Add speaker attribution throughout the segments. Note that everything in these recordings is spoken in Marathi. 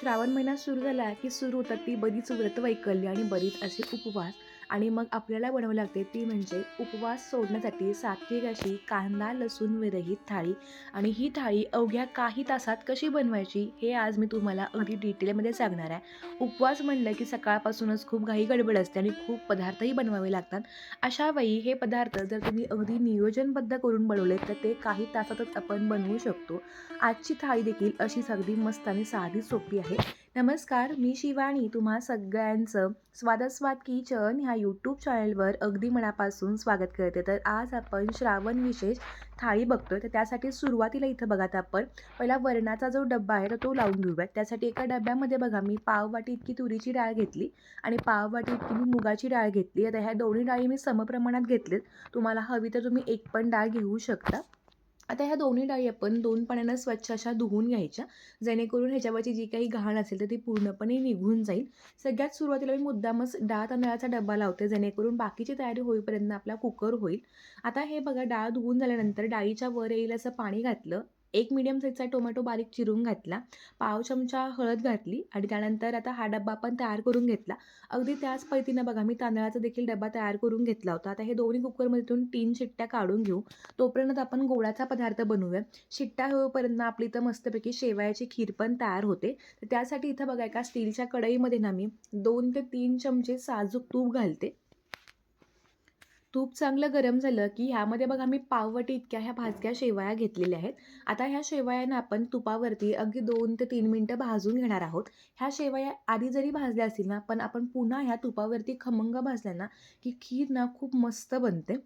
Speaker 1: श्रावण महिना सुरू झाला की सुरू होतात ती बरीच व्रत वैकल्य आणि बरीच असे उपवास. आणि मग आपल्याला बनवावी लागते ती म्हणजे उपवास सोडण्यासाठी सात्विक अशी कांदा लसूण विरहित थाळी. आणि ही थाळी अवघ्या काही तासात कशी बनवायची हे आज मी तुम्हाला अगदी डिटेलमध्ये सांगणार आहे. उपवास म्हणलं की सकाळपासूनच खूप घाई गडबड असते आणि खूप पदार्थही बनवावे लागतात. अशा वेळी हे पदार्थ जर तुम्ही अगदी नियोजनबद्ध करून बनवले तर ते काही तासातच आपण बनवू शकतो. आजची थाळी देखील अशीच अगदी मस्त आणि साधी सोपी आहे. नमस्कार मी शिवानी. तुम्हा सगळ्यांचं स्वादस्वाद किचन ह्या यूट्यूब चॅनलवर अगदी मनापासून स्वागत करते. तर आज आपण श्रावण विशेष थाळी बघतोय. तर त्यासाठी सुरुवातीला इथं बघा आपण. पहिला वरणाचा जो डब्बा आहे तर तो लावून घेऊयात. त्यासाठी एका डब्यामध्ये बघा मी पाव वाटी इतकी तुरीची डाळ घेतली आणि पाव वाटी इतकी मी मुगाची डाळ घेतली. आता ह्या दोन्ही डाळी मी समप्रमाणात घेतलेत. तुम्हाला हवी तर तुम्ही एक पण डाळ घेऊ शकता. आता ह्या दोन्ही डाळी आपण दोन पाण्यानं स्वच्छ अशा धुवून घ्यायच्या. जेणेकरून ह्याच्यावरची जी काही घाण असेल तर ती पूर्णपणे निघून जाईल. सगळ्यात सुरुवातीला मी मुद्दामच डाळ तांदळाचा डब्बा लावते जेणेकरून बाकीची तयारी होईपर्यंत आपला कुकर होईल. आता हे बघा डाळ धुवून झाल्यानंतर डाळीच्या वर येईल असं पाणी घातलं. एक मिडियम साईजचा टोमॅटो बारीक चिरून घातला पाव चमचा हळद घातली आणि त्यानंतर आता हा डब्बा आपण तयार करून घेतला. अगदी त्याच पद्धतीनं बघा मी तांदळाचा देखील डब्बा तयार करून घेतला होता. आता हे दोन्ही कुकरमधून तीन शिट्ट्या काढून घेऊ. तोपर्यंत आपण गोडाचा पदार्थ बनवूया. शिट्ट्या होईपर्यंत आपली इथं मस्तपैकी शेवयाची खीर पण तयार होते. तर त्यासाठी इथं बघा एका स्टीलच्या कढईमध्ये ना मी दोन ते तीन चमचे साजूक तूप घालते. तूप चांगलं गरम झालं की ह्यामध्ये बघा मी पाववटी इतक्या ह्या भाजक्या शेवया घेतलेल्या आहेत. आता ह्या शेवयांना आपण तुपावरती अगदी दोन ते तीन मिनटं भाजून घेणार आहोत. ह्या शेवया आधी जरी भाजल्या असतील ना पण आपण पुन्हा ह्या तुपावरती खमंग भाजल्या ना की खीर ना खूप मस्त बनते.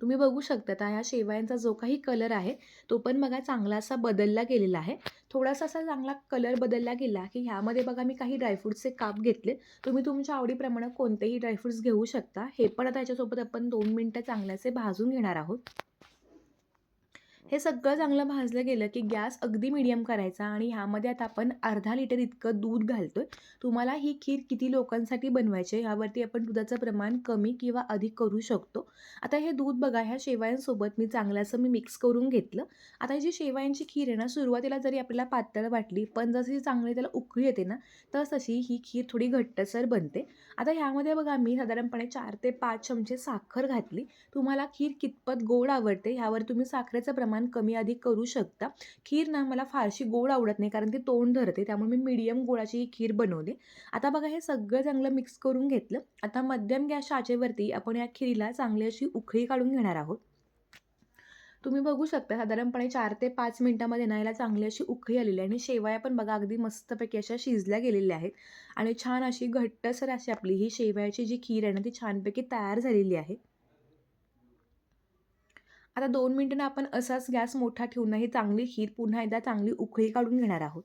Speaker 1: तुम्ही बघू शकता ह्या शेवयांचा जो काही कलर आहे तो पण बघा चांगला असा बदलला गेलेला आहे. थोडासा असा चांगला कलर बदलला गेला की ह्यामध्ये बघा मी काही ड्रायफ्रूट्सचे काप घेतले. तुम्ही तुमच्या आवडीप्रमाणे कोणतेही ड्रायफ्रूट्स घेऊ शकता. हे पण आता ह्याच्यासोबत आपण दोन मिनटं चांगल्याचे भाजून घेणार आहोत. हे सगळं चांगलं भाजलं गेलं की गॅस अगदी मिडियम करायचा आणि ह्यामध्ये आता आपण अर्धा लिटर इतकं दूध घालतो आहे तुम्हाला ही खीर किती लोकांसाठी बनवायची आहे ह्यावरती आपण दुधाचं प्रमाण कमी किंवा अधिक करू शकतो. आता हे दूध बघा ह्या शेवयांसोबत मी चांगलं असं मी मिक्स करून घेतलं. आता ही जी शेवयांची खीर आहे ना सुरुवातीला जरी आपल्याला पातळ वाटली पण जशी चांगली त्याला उकळी येते ना तर तशी ही खीर थोडी घट्टसर बनते. आता ह्यामध्ये बघा मी साधारणपणे चार ते पाच चमचे साखर घातली. तुम्हाला खीर कितपत गोड आवडते ह्यावर तुम्ही साखरेचं प्रमाण कमी अधिक करू शकता. खीर ना मला फारशी गोड आवडत नाही कारण ती तोंड धरते त्यामुळे मी मीडियम गोडाची ही खीर बनवली आता बघा हे सगळं चांगलं मिक्स करून घेतलं. आता मध्यम गॅस आचेवरती आपण या खीरीला चांगली अशी उखळी काढून घेणार आहोत. तुम्ही बघू शकता साधारणपणे चार ते पाच मिनटामध्ये ना याला चांगली अशी उखळी आलेली आहे. आणि शेवया पण बघा अगदी मस्तपैकी अशा शिजल्या गेलेल्या आहेत. आणि छान अशी घट्टसर अशी आपली ही शेवयाची जी खीर आहे ना ती छानपैकी तयार झालेली आहे. आता दोन मिनटं आपण असाच गॅस मोठा ठेवून ही चांगली खीर पुन्हा एकदा चांगली उकळी काढून घेणार आहोत.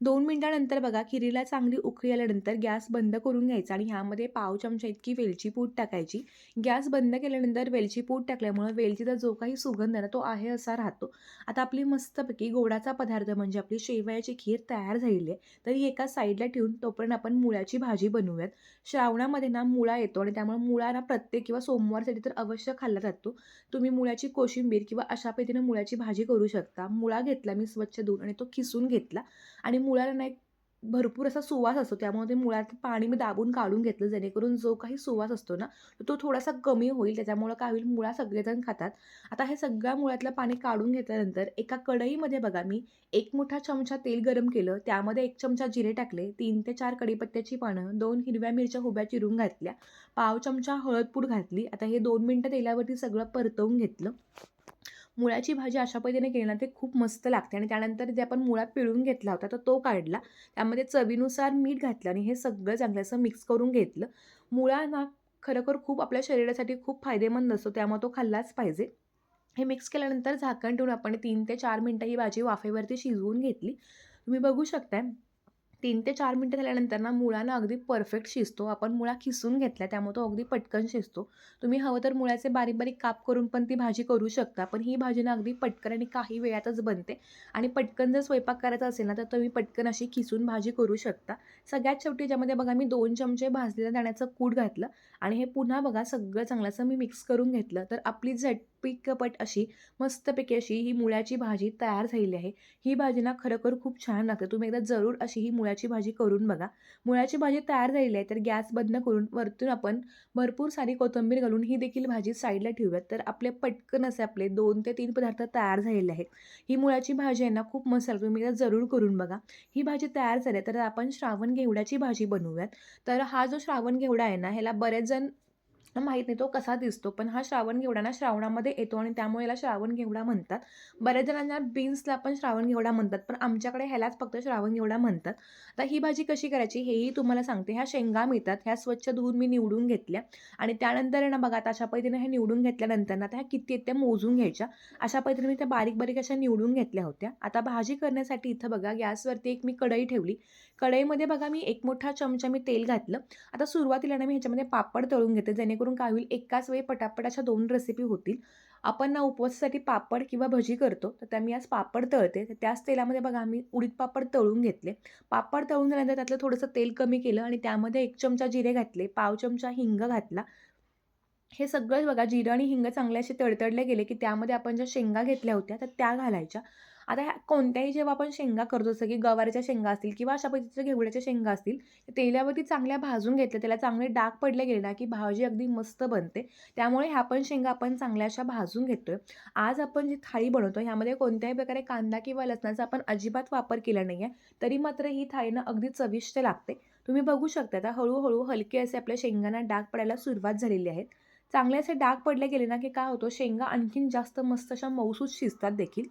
Speaker 1: दोन मिनटानंतर बघा खिरीला चांगली उकळी आल्यानंतर गॅस बंद करून घ्यायचा आणि ह्यामध्ये पाव चमचा इतकी वेलची पूड टाकायची. गॅस बंद केल्यानंतर वेलची पूड टाकल्यामुळं वेलचीचा जो काही सुगंध आहे ना तो आहे असा राहतो. आता आपली मस्तपैकी गोडाचा पदार्थ म्हणजे आपली शेवयाची खीर तयार झालेली आहे. तरी एका साईडला ठेवून तोपर्यंत आपण मुळ्याची भाजी बनवूयात. श्रावणामध्ये ना मुळा येतो आणि त्यामुळे मुळा ना प्रत्येक किंवा सोमवारसाठी तर अवश्य खाल्ला जातो. तुम्ही मुळ्याची कोशिंबीर किंवा अशा पद्धतीनं मुळ्याची भाजी करू शकता. मुळा घेतला मी स्वच्छ धुवून आणि तो खिसून घेतला. आणि मुळाला ना एक भरपूर असा सुवास असतो. त्यामुळे ते मुळात पाणी मी दाबून काढून घेतलं. जेणेकरून जो काही सुवास असतो ना तो थोडासा कमी होईल. त्याच्यामुळं काय होईल? मुळा सगळेजण खातात. आता हे सगळ्या मुळातलं पाणी काढून घेतल्यानंतर एका कढईमध्ये बघा मी एक मोठा चमचा तेल गरम केलं. त्यामध्ये एक चमचा जिरे टाकले. तीन ते चार कढीपत्त्याची पानं दोन हिरव्या मिरच्या उभ्या चिरून घातल्या. पाव चमचा हळदपूड घातली. आता हे दोन मिनटं तेलावरती सगळं परतवून घेतलं. मुळाची भाजी अशा पद्धतीने केली ना ते खूप मस्त लागते. आणि त्यानंतर जे आपण मुळात पिळून घेतला होता तर तो काढला. त्यामध्ये चवीनुसार मीठ घातलं आणि हे सगळं चांगलं असं मिक्स करून घेतलं. मुळा ना खरोखर खूप आपल्या शरीरासाठी खूप फायदेमंद असतो त्यामुळे तो खाल्लाच पाहिजे. हे मिक्स केल्यानंतर झाकण ठेवून आपण तीन ते चार मिनटं ही भाजी वाफेवरती शिजवून घेतली. तुम्ही बघू शकताय. तीन ते चार मिनटं झाल्यानंतर ना मुळानं अगदी परफेक्ट शिजतो. आपण मुळा खिसून घेतला त्यामुळे तो अगदी पटकन शिजतो. तुम्ही हवं तर मुळाचे बारीक बारीक काप करून पण ती भाजी करू शकता. पण ही भाजी ना अगदी पटकन आणि काही वेळातच बनते. आणि पटकन जर स्वयंपाक करायचा असेल ना तर तुम्ही पटकन अशी खिसून भाजी करू शकता. सगळ्यात शेवटी ज्यामध्ये बघा मी दोन चमचे भाजलेल्या दाण्याचं कूट घातलं. आणि हे पुन्हा बघा सगळं चांगलं असं मी मिक्स करून घेतलं. तर आपली झट पिकपट अशी मस्तपैकी अशी ही मुळ्याची भाजी तयार झालेली आहे. ही भाजी ना खरोखर खूप छान लागते. तुम्ही एकदा जरूर अशी ही मुळ्याची भाजी करून बघा. मुळ्याची भाजी तयार झालेली आहे तर गॅस बंद करून वरतून आपण भरपूर सारी कोथिंबीर घालून ही देखील भाजी साईडला ठेवूयात. तर आपले पटकन असे आपले दोन ते तीन पदार्थ तयार झालेले आहेत. ही मुळ्याची भाजी आहे ना खूप मसाला तुम्ही एकदा जरूर करून बघा. ही भाजी तयार झाली तर आपण श्रावण घेवड्याची भाजी बनवूयात. तर हा जो श्रावण घेवडा आहे ना ह्याला बरेच जण माहीत नाही तो कसा दिसतो पण हा श्रावण घेवडा ना श्रावणामध्ये येतो आणि त्यामुळे याला श्रावण घेवडा म्हणतात. बऱ्याच जणांना बीन्सला पण श्रावण घेवडा म्हणतात पण आमच्याकडे ह्यालाच फक्त श्रावण घेवडा म्हणतात. तर ही भाजी कशी करायची हेही तुम्हाला सांगते. ह्या शेंगा मिळतात ह्या स्वच्छ धुवून मी निवडून घेतल्या आणि त्यानंतर ना बघा आता अशा पद्धतीने ह्या निवडून घेतल्यानंतर ना त्या ह्या किती आहेत त्या मोजून घ्यायच्या. अशा पद्धतीने मी त्या बारीक बारीक अशा निवडून घेतल्या होत्या. आता भाजी करण्यासाठी इथं बघा गॅसवरती एक मी कढई ठेवली. कढईमध्ये बघा मी एक मोठा चमचा मी तेल घातलं. आता सुरुवातीला ना मी ह्याच्यामध्ये पापड तळून घेते जेणेकरून काय होईल एकाच वेळी पटापट अशा दोन रेसिपी होतील. आपण ना उपवासासाठी पापड किंवा भजी करतो तर त्या मी आज पापड तळते. तर त्याच तेलामध्ये बघा मी उडीद पापड तळून घेतले. पापड तळून झाल्यानंतर त्यातलं थोडंसं तेल कमी केलं आणि त्यामध्ये एक चमचा जिरे घातले पाव चमचा हिंग घातला. हे सगळं बघा जिरं आणि हिंग चांगले असे तडतडले गेले की त्यामध्ये आपण ज्या शेंगा घेतल्या होत्या तर त्या घालायच्या. आता ह्या कोणत्याही जेव्हा आपण शेंगा करतो जसं की गवारीच्या शेंगा असतील किंवा अशा पद्धतीच्या घेवड्याच्या शेंगा असतील तेलावरती चांगल्या भाजून घेतल्या त्याला चांगले डाग पडले गेले ना की भाजी अगदी मस्त बनते. त्यामुळे ह्या पण शेंगा आपण चांगल्या अशा भाजून घेतोय. आज आपण जी थाळी बनवतो ह्यामध्ये कोणत्याही प्रकारे कांदा किंवा लसणाचा आपण अजिबात वापर केला नाही आहे तरी मात्र ही थाळीनं अगदी चविष्ट लागते. तुम्ही बघू शकता आता हळूहळू हलके असे आपल्या शेंगांना डाग पडायला सुरुवात झालेली आहे चांगले असे डाग पडले गेले ना की काय होतो शेंगा आणखीन जास्त मस्त अशा मौसूद शिजतात देखील.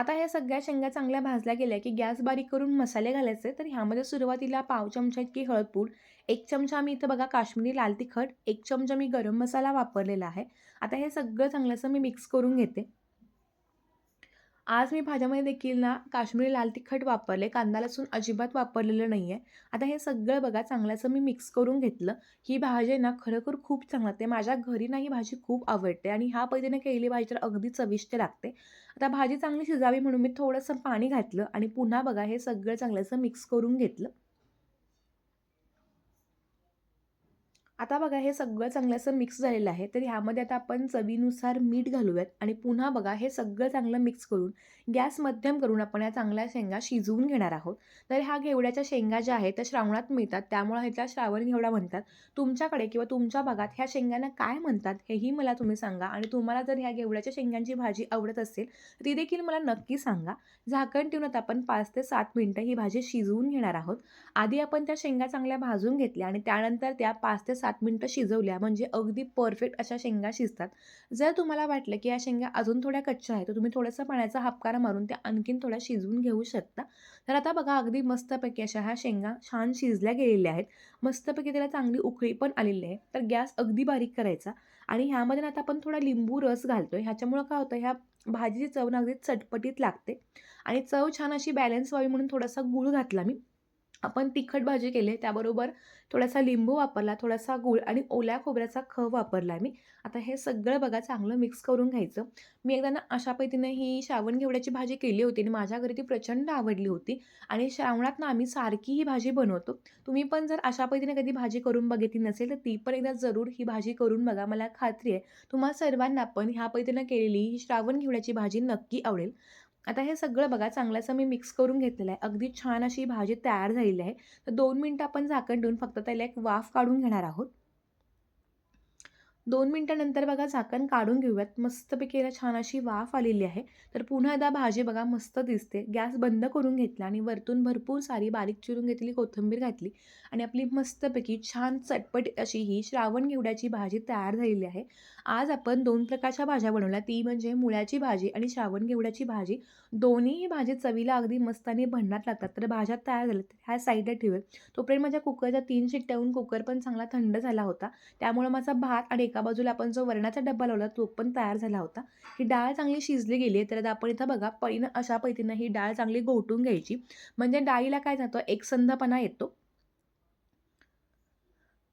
Speaker 1: आता ह्या सगळ्या शेंगा चांगल्या भाजल्या गेल्या की गॅस बारीक करून मसाले घालायचे. तर ह्यामध्ये सुरुवातीला पाव चमचा इतकी हळदपूड एक चमचा आम्ही इथं बघा काश्मीरी लाल तिखट एक चमचा मी गरम मसाला वापरलेला आहे. आता हे सगळं चांगलं असं मी मिक्स करून घेते. आज मी भाज्यामध्ये देखील ना काश्मीरी लाल तिखट वापरले कांदा लसूण अजिबात वापरलेलं नाही आहे आता हे सगळं बघा चांगल्याचं मी मिक्स करून घेतलं. ही भाजी ना खरोखर खूप चांगलं ते माझ्या घरी ना ही भाजी खूप आवडते आणि ह्या पद्धतीने केलेली भाजी तर अगदी चविष्ट लागते. आता भाजी चांगली शिजावी म्हणून मी थोडंसं पाणी घातलं आणि पुन्हा बघा हे सगळं चांगल्याचं मिक्स करून घेतलं. आता बघा हे सगळं चांगलं असं मिक्स झालेलं आहे. तर ह्यामध्ये आता आपण चवीनुसार मीठ घालूयात आणि पुन्हा बघा हे सगळं चांगलं मिक्स करून गॅस मध्यम करून आपण या चांगल्या शेंगा शिजवून घेणार आहोत. तर ह्या घेवड्याच्या शेंगा ज्या आहेत त्या श्रावणात मिळतात. त्यामुळे ह्याच्या श्रावण घेवडा म्हणतात. तुमच्याकडे किंवा तुमच्या भागात ह्या शेंगांना काय म्हणतात हेही मला तुम्ही सांगा. आणि तुम्हाला जर ह्या घेवड्याच्या शेंगांची भाजी आवडत असेल ती देखील मला नक्की सांगा. झाकण ठेवून आता आपण पाच ते सात मिनटं ही भाजी शिजवून घेणार आहोत. आधी आपण त्या शेंगा चांगल्या भाजून घेतल्या आणि त्यानंतर त्या पाच ते सात मिनटं शिजवल्या म्हणजे अगदी परफेक्ट अशा शेंगा शिजतात. जर तुम्हाला वाटलं की या शेंगा अजून थोड्या कच्च्या आहेत तर तुम्ही थोडंसं पाण्याचा हापकारा मारून त्या आणखीन थोड्या शिजवून घेऊ शकता. तर आता बघा अगदी मस्तपैकी अशा ह्या शेंगा छान शिजल्या गेलेल्या आहेत. मस्तपैकी त्याला चांगली उकळी पण आलेली आहे. तर गॅस अगदी बारीक करायचा आणि ह्यामध्ये आता आपण थोडा लिंबू रस घालतो आहे ह्याच्यामुळं काय होतं ह्या भाजीची चव ना अगदी चटपटीत लागते. आणि चव छान अशी बॅलन्स व्हावी म्हणून थोडासा गूळ घातला मी. आपण तिखट भाजी केली त्याबरोबर थोडासा लिंबू वापरला थोडासा गूळ आणि ओल्या खोबऱ्याचा ख वापरला मी. आता हे सगळं बघा चांगलं मिक्स करून घ्यायचं. मी एकदा ना अशा पैतीनं ही श्रावण घेवड्याची भाजी केली होती आणि माझ्या घरी ती प्रचंड आवडली होती. आणि श्रावणात ना आम्ही सारखी ही भाजी बनवतो. तुम्ही पण जर अशा पद्धतीने कधी भाजी करून बघितली नसेल तर ती पण एकदा जरूर ही भाजी करून बघा. मला खात्री आहे तुम्हा सर्वांना पण ह्या पद्धतीनं केलेली ही श्रावण घेवड्याची भाजी नक्की आवडेल. आता हे सगळं बघा चांगलं असं मी मिक्स करून घेतलेलं आहे. अगदी छान अशी भाजी तयार झालेली आहे. तर दोन मिनटं आपण झाकण देऊन फक्त त्याला एक वाफ काढून घेणार आहोत. दोन मिनटानंतर बघा झाकण काढून घेऊयात. मस्तपैकी याला छान अशी वाफ आलेली आहे. तर पुन्हा एकदा भाजी बघा मस्त दिसते. गॅस बंद करून घेतला आणि वरतून भरपूर सारी बारीक चिरून घेतलेली कोथिंबीर घातली आणि आपली मस्तपैकी छान चटपट अशी ही श्रावण घेवड्याची भाजी तयार झालेली आहे. आज आपण दोन प्रकारच्या भाज्या बनवल्या. ती म्हणजे मुळ्याची भाजी आणि श्रावण घेवड्याची भाजी. दोन्हीही भाजी चवीला अगदी मस्त आणि भन्नाट लागतात. तर भाज्या तयार झाल्या तर ह्या साईडला ठेवेल तोपर्यंत माझ्या कुकरच्या तीन शिट्ट्याहून कुकर पण चांगला थंड झाला होता. त्यामुळे माझा भात आणि एका बाजूला आपण जो वरणाचा डब्बा लावला तो पण तयार झाला होता. ही डाळ चांगली शिजली गेली आहे तर आता आपण इथं बघा पळीनं अशा पैतीनं ही डाळ चांगली घोटून घ्यायची. म्हणजे डाळीला काय जातं एकसंधपणा येतो.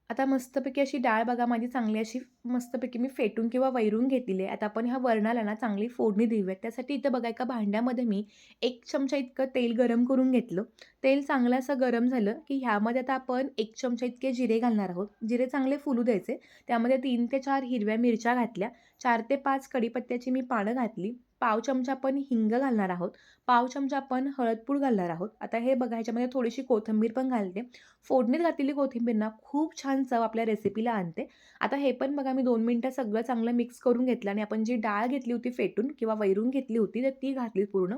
Speaker 1: आता मस्तपैकी अशी डाळ बघा माझी चांगली अशी मस्तपैकी मी फेटून किंवा वैरून घेतलेली आहे. आता आपण ह्या वरणाला ना चांगली फोडणी देऊयात. त्यासाठी इथं बघा एका भांड्यामध्ये मी एक चमचा इतकं तेल गरम करून घेतलं. तेल चांगलं असं गरम झालं की ह्यामध्ये आता आपण एक चमचा इतके जिरे घालणार आहोत. जिरे चांगले फुलू द्यायचे. त्यामध्ये तीन ते चार हिरव्या मिरच्या घातल्या. चार ते पाच कडीपत्त्याची मी पानं घातली. पाव चमचा आपण हिंग घालणार आहोत. पाव चमचा आपण हळदपूड घालणार आहोत. आता हे बघा ह्याच्यामध्ये थोडीशी कोथिंबीर पण घालते. फोडणीत घातलेली कोथिंबीर ना खूप छान चव आपल्या रेसिपीला आणते. आता हे पण बघा मी दोन मिनटं सगळं चांगलं मिक्स करून घेतलं आणि आपण जी डाळ घेतली होती फेटून किंवा वैरून घेतली होती तर ती घातली पूर्ण.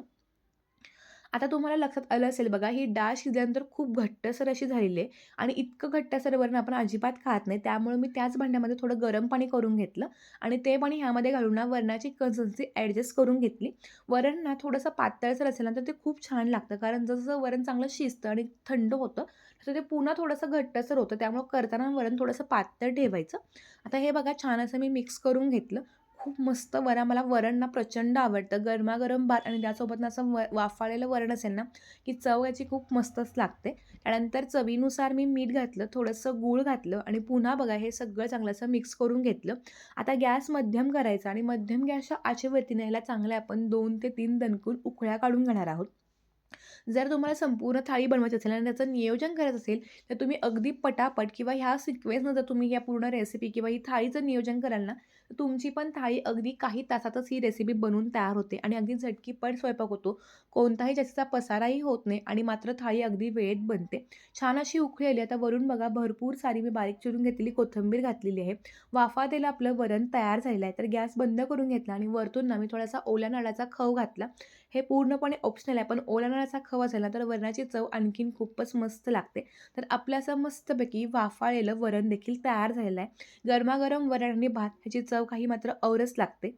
Speaker 1: आता तुम्हाला लक्षात आलं असेल बघा ही डाळ शिजल्यानंतर खूप घट्टसर अशी झालेली आहे आणि इतकं घट्टसर वरण आपण अजिबात खात नाही. त्यामुळे मी त्याच भांड्यामध्ये थोडं गरम पाणी करून घेतलं आणि ते पाणी ह्यामध्ये घालून ना वरणाची कन्सिस्टन्सी ॲडजस्ट करून घेतली. वरण ना थोडंसं पातळसर असेल ना तर ते खूप छान लागतं. कारण जसं वरण चांगलं शिजतं आणि थंड होतं तर ते पुन्हा थोडंसं घट्टसर होतं. त्यामुळं करताना वरण थोडंसं पातळ ठेवायचं. आता हे बघा छान असं मी मिक्स करून घेतलं. खूप मस्त वरा मला वरण ना प्रचंड आवडतं. गरमागरम भात आणि त्यासोबत ना असं व वाफाळलेलं वरण असेल ना की चव याची खूप मस्तच लागते. त्यानंतर चवीनुसार मी मीठ घातलं थोडंसं गूळ घातलं आणि पुन्हा बघा हे सगळं चांगलं असं मिक्स करून घेतलं. आता गॅस मध्यम करायचा आणि मध्यम गॅसच्या आचेवरतीने ह्याला चांगले आपण दोन ते तीन दणकून उकळ्या काढून घेणार आहोत. जर तुम्हाला संपूर्ण थाळी बनवायची असेल आणि त्याचं नियोजन करायचं असेल तर तुम्ही अगदी पटापट किंवा ह्या सिक्वेन्सनं जर तुम्ही या पूर्ण रेसिपी किंवा ही थाळीचं नियोजन कराल ना तुमची पण थाळी अगदी काही तासातच ही रेसिपी बनवून तयार होते आणि अगदी झटकीपट स्वयंपाक होतो. कोणताही जास्तीचा पसाराही होत नाही आणि मात्र थाळी अगदी वेळेत बनते. छान अशी उकळी आली. आता वरून बघा भरपूर सारी मी बारीक चिरून घेतलेली कोथिंबीर घातलेली आहे. वाफा दिला आपलं वरण तयार झालेलं आहे. तर गॅस बंद करून घेतला आणि वरतून ना मी थोडासा ओल्या नाळाचा खव घातला. हे पूर्णपणे ऑप्शनल आहे. पण ओल्या नाळाचा खवा झाला तर वरणाची चव आणखीन खूपच मस्त लागते. तर आपलं असं मस्तपैकी वाफाळलेलं वरण देखील तयार झालेलं आहे. गरमागरम वरण आणि भात ह्याची चव काही मात्र औरच लागते.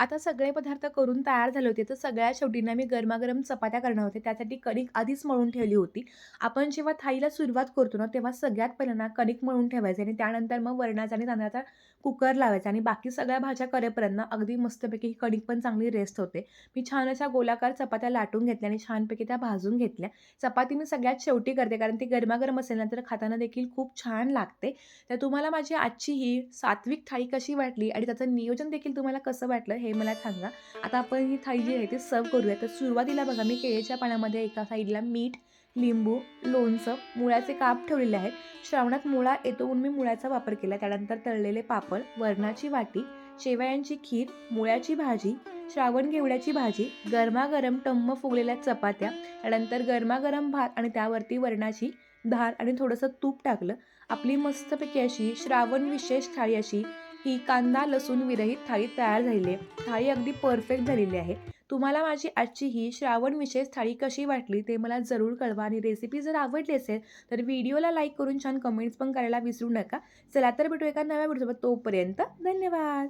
Speaker 1: आता सगळे पदार्थ करून तयार झाले होते. तर सगळ्या शेवटींना मी गरमागरम चपात्या करणार होते. त्यासाठी कणिक आधीच मळून ठेवली होती. आपण जेव्हा थाळीला सुरुवात करतो ना तेव्हा सगळ्यात पहिल्यांदा कणिक मळून ठेवायचे आणि त्यानंतर मग वरणाचा आणि तांदळाचा कुकर लावायचा आणि बाकी सगळ्या भाज्या करेपर्यंत अगदी मस्तपैकी ही कणिक पण चांगली रेस्ट होते. मी छान अशा गोलाकार चपात्या लाटून घेतल्या आणि छानपैकी त्या भाजून घेतल्या. चपाती मी सगळ्यात शेवटी करते कारण ती गरमागरम असेल ना तर खाताना देखील खूप छान लागते. तर तुम्हाला माझी आजची ही सात्विक थाळी कशी वाटली आणि त्याचं नियोजन देखील तुम्हाला कसं वाटलं हे मला सांगा. आता आपण ही थाळी जी आहे ती सर्व करूया. तर सुरुवातीला बघा मी केळीच्या पाण्यामध्ये एका साईडला मीठ लिंबू लोणचं मुळ्याचे काप ठेवलेले आहेत. श्रावणात मुळा येतो म्हणून मी मुळ्याचा वापर केला. त्यानंतर तळलेले पापड वरणाची वाटी शेवयांची खीर मुळ्याची भाजी श्रावण घेवड्याची भाजी गरमागरम टम्म फुगलेल्या चपात्या त्यानंतर गरमागरम भात आणि त्यावरती वरणाची धार आणि थोडंसं तूप टाकलं. आपली मस्तपैकी अशी श्रावण विशेष थाळी अशी ही कांदा लसूण विरहित थाळी तयार झालेली आहे. थाळी अगदी परफेक्ट झालेली आहे. तुम्हाला माझी आजची ही श्रावण विशेष थाळी कशी वाटली ते मला जरूर कळवा आणि रेसिपी जर आवडली असेल तर व्हिडिओला लाईक करून छान कमेंट्स पण करायला विसरू नका. चला तर भेटू एका नव्या व्हिडिओसोबत तोपर्यंत धन्यवाद.